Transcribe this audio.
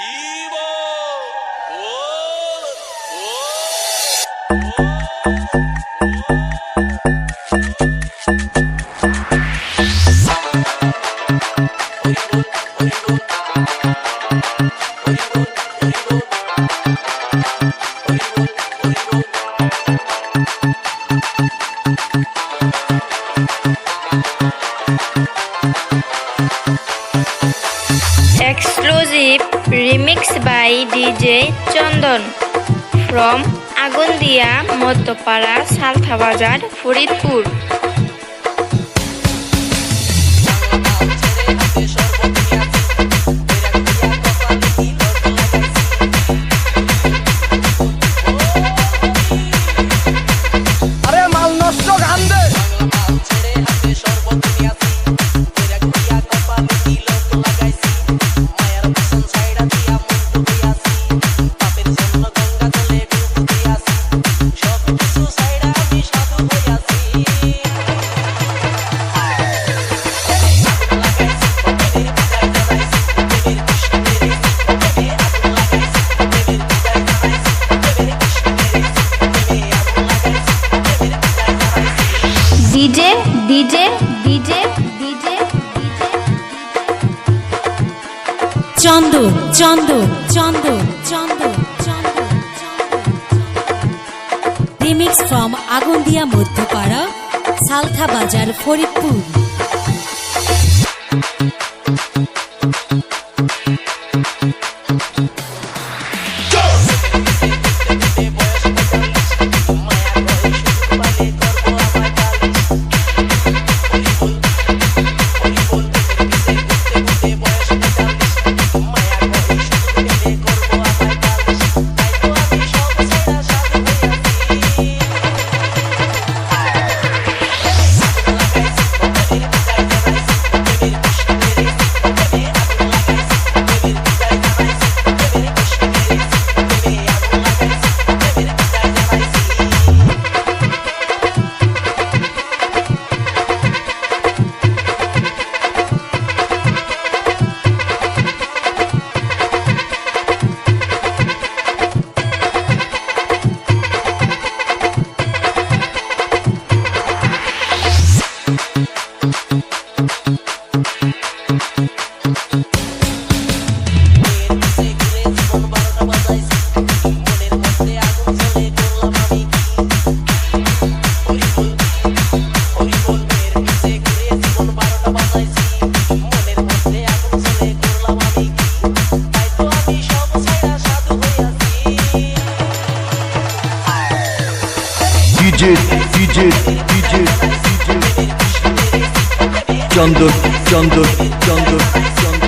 Evil! Whoa! Whoa! Exclusive remix by DJ Chandan from Agundia, Motopara, Saltha Bazar, Faridpur. Chandan Chandan Chandan Chandan চন্দ remix from আগুন আগুন্দিয়া মধ্যপাড়া সালথা বাজার Faridpur DJ, DJ, DJ, DJ. Candır, candır, candır, candır